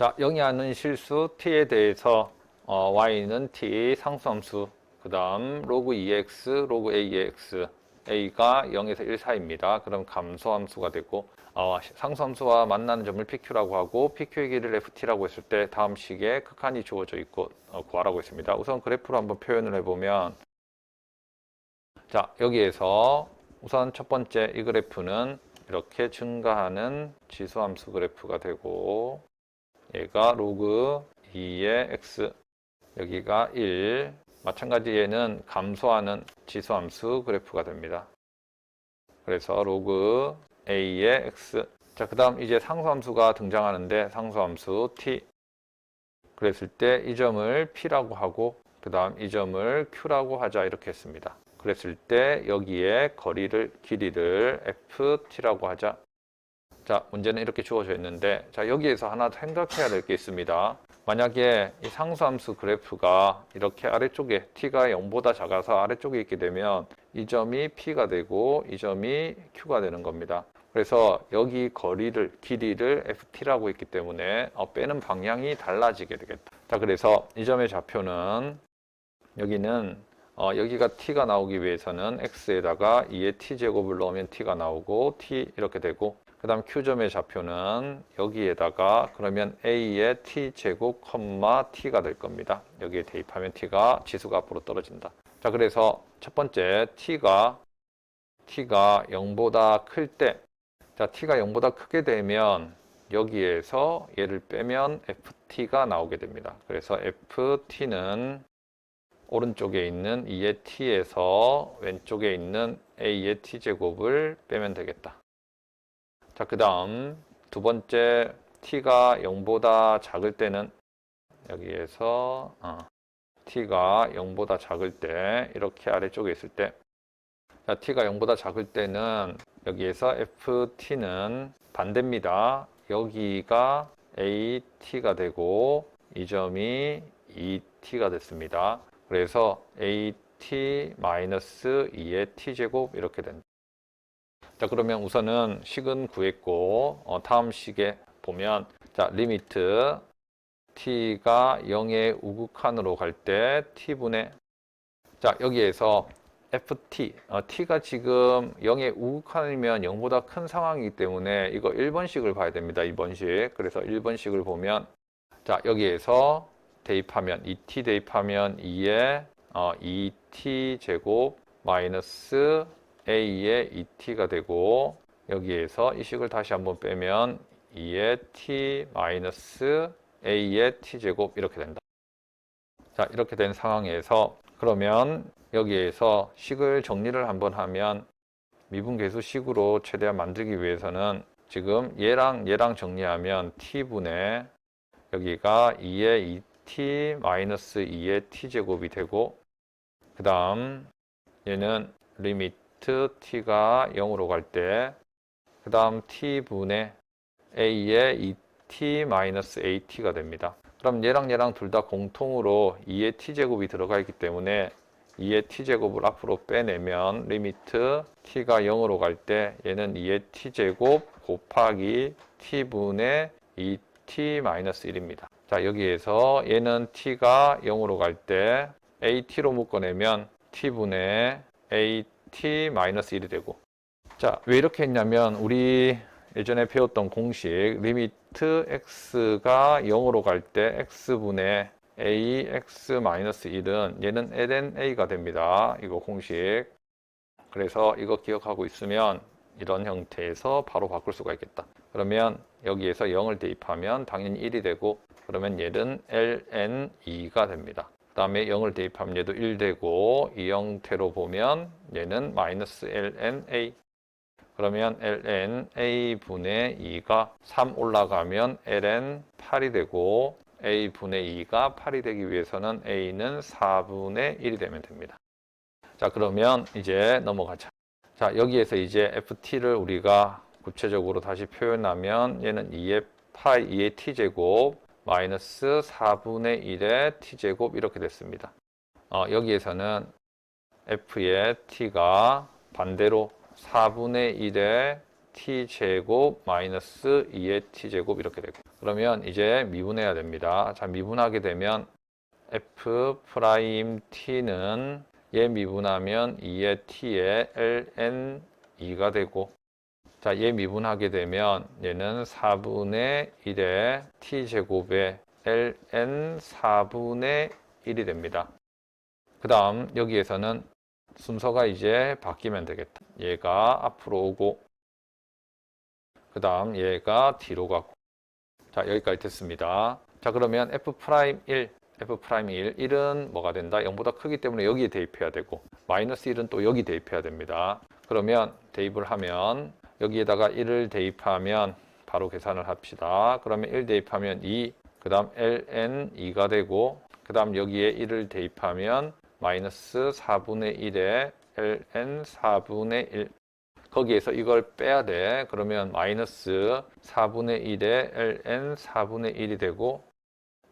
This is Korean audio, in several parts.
자, 영위하는 실수 t에 대해서 어, y는 t 상수함수, 그 다음 로그 2x, 로그 ax, a가 0에서 1 사이입니다. 그럼 감소함수가 되고 어, 상수함수와 만나는 점을 pq라고 하고 pq의 길이를 ft라고 했을 때 다음 식에 극한이 주어져 있고 어, 구하라고 했습니다. 우선 그래프로 한번 표현을 해보면 자 여기에서 우선 첫 번째 이 그래프는 이렇게 증가하는 지수함수 그래프가 되고 얘가 로그 2의 x 여기가 1 마찬가지 얘는 감소하는 지수함수 그래프가 됩니다. 그래서 로그 a의 x 자, 그 다음 이제 상수함수가 등장하는데 상수함수 t 그랬을 때 이 점을 p라고 하고 그 다음 이 점을 q라고 하자 이렇게 했습니다. 그랬을 때 여기에 거리를 길이를 ft라고 하자 자 문제는 이렇게 주어져 있는데 자 여기에서 하나 생각해야 될 게 있습니다. 만약에 이 상수함수 그래프가 이렇게 아래쪽에 t가 0보다 작아서 아래쪽에 있게 되면 이 점이 p가 되고 이 점이 q가 되는 겁니다. 그래서 여기 거리를 길이를 ft라고 했기 때문에 어, 빼는 방향이 달라지게 되겠다. 자 그래서 이 점의 좌표는 여기는 어, 여기가 t가 나오기 위해서는 x에다가 2의 t제곱을 넣으면 t가 나오고 t 이렇게 되고 그 다음 q점의 좌표는 여기에다가 그러면 a의 t제곱 컴마 t가 될 겁니다. 여기에 대입하면 t가 지수가 앞으로 떨어진다. 자 그래서 첫 번째 t가 t가 0보다 클 때, 자 t가 0보다 크게 되면 여기에서 얘를 빼면 ft가 나오게 됩니다. 그래서 ft는 오른쪽에 있는 2의 t에서 왼쪽에 있는 a의 t제곱을 빼면 되겠다. 자, 그 다음 두 번째 t가 0보다 작을 때는 여기에서 어, t가 0보다 작을 때 이렇게 아래쪽에 있을 때 자, t가 0보다 작을 때는 여기에서 ft는 반대입니다. 여기가 at가 되고 이 점이 2t가 됐습니다. 그래서 at-2의 t제곱 이렇게 된다. 자 그러면 우선은 식은 구했고 어, 다음 식에 보면 자 리미트 t가 0의 우극한으로 갈 때 t분의 자 여기에서 ft 어, t가 지금 0의 우극한이면 0보다 큰 상황이기 때문에 이거 1번식을 봐야 됩니다. 2번식 그래서 1번식을 보면 자 여기에서 대입하면 2t 대입하면 2에 어, 2t 제곱 마이너스 a의 2t가 되고 여기에서 이 식을 다시 한번 빼면 2의 t 마이너스 a의 t제곱 이렇게 된다. 자 이렇게 된 상황에서 그러면 여기에서 식을 정리를 한번 하면 미분계수 식으로 최대한 만들기 위해서는 지금 얘랑 얘랑 정리하면 t분의 여기가 2의 2t 마이너스 2의 t제곱이 되고 그 다음 얘는 리미 트 t가 0으로 갈 때 그 다음 t분의 a의 2t 마이너스 at가 됩니다. 그럼 얘랑 얘랑 둘 다 공통으로 2의 t제곱이 들어가 있기 때문에 2의 t제곱을 앞으로 빼내면 리미트 t가 0으로 갈 때 얘는 2의 t제곱 곱하기 t분의 2t-1입니다. 자 여기에서 얘는 t가 0으로 갈 때 at로 묶어내면 t분의 at-1이 되고 자 왜 이렇게 했냐면 우리 예전에 배웠던 공식 리미트 x가 0으로 갈 때 x분의 ax-1은 얘는 ln a가 됩니다. 이거 공식. 그래서 이거 기억하고 있으면 이런 형태에서 바로 바꿀 수가 있겠다. 그러면 여기에서 0을 대입하면 당연히 1이 되고 그러면 얘는 ln2가 됩니다. 그 다음에 0을 대입하면 얘도 1 되고 이 형태로 보면 얘는 마이너스 lna 그러면 ln a분의 2가 3 올라가면 ln 8이 되고 a분의 2가 8이 되기 위해서는 a는 4분의 1이 되면 됩니다. 자 그러면 이제 넘어가자. 자 여기에서 이제 ft를 우리가 구체적으로 다시 표현하면 얘는 2의 파이 2의 t제곱 마이너스 4분의 1의 t제곱 이렇게 됐습니다. 어, 여기에서는 f의 t가 반대로 4분의 1의 t제곱 마이너스 2의 t제곱 이렇게 되고 그러면 이제 미분해야 됩니다. 자, 미분하게 되면 f 프라임 t는 얘 미분하면 2의 t에 ln 2가 되고 자, 얘 미분하게 되면 얘는 4분의 1의 t제곱에 ln 4분의 1이 됩니다. 그 다음 여기에서는 순서가 이제 바뀌면 되겠다. 얘가 앞으로 오고 그 다음 얘가 뒤로 가고 자 여기까지 됐습니다. 자 그러면 f'1 f'1 1은 뭐가 된다? 0보다 크기 때문에 여기에 대입해야 되고 마이너스 1은 또 여기 대입해야 됩니다. 그러면 대입을 하면 여기에다가 1을 대입하면 바로 계산을 합시다. 그러면 1 대입하면 2, 그 다음 ln 2가 되고 그 다음 여기에 1을 대입하면 마이너스 4분의 1에 ln 4분의 1 거기에서 이걸 빼야 돼. 그러면 마이너스 4분의 1에 ln 4분의 1이 되고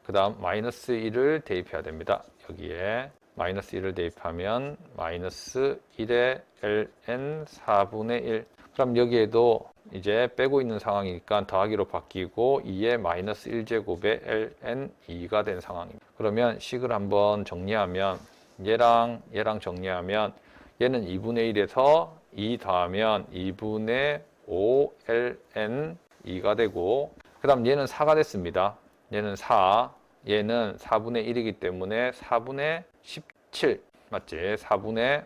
그 다음 마이너스 1을 대입해야 됩니다. 여기에 마이너스 1을 대입하면 마이너스 1에 ln 4분의 1 그럼 여기에도 이제 빼고 있는 상황이니까 더하기로 바뀌고 2의 마이너스 1제곱에 ln 2가 된 상황입니다. 그러면 식을 한번 정리하면 얘랑 얘랑 정리하면 얘는 2분의 1에서 2 더하면 2분의 5 ln 2가 되고 그 다음 얘는 4가 됐습니다. 얘는 4 얘는 4분의 1이기 때문에 4분의 17 맞지? 4분의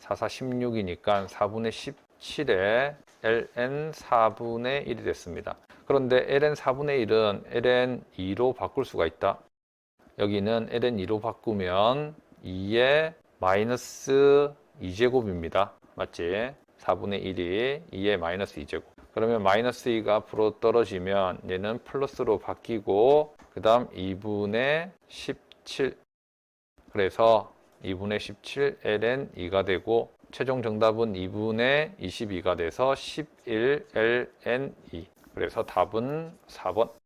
4, 4, 16이니까 4분의 17에 ln 4분의 1이 됐습니다. 그런데 ln 4분의 1은 ln 2로 바꿀 수가 있다. 여기는 ln 2로 바꾸면 2의 마이너스 2제곱입니다. 맞지? 4분의 1이 2의 마이너스 2제곱. 그러면 마이너스 2가 앞으로 떨어지면 얘는 플러스로 바뀌고 그 다음 2분의 17 그래서 2분의 17 ln 2가 되고 최종 정답은 2분의 22가 돼서 11 ln 2 그래서 답은 4번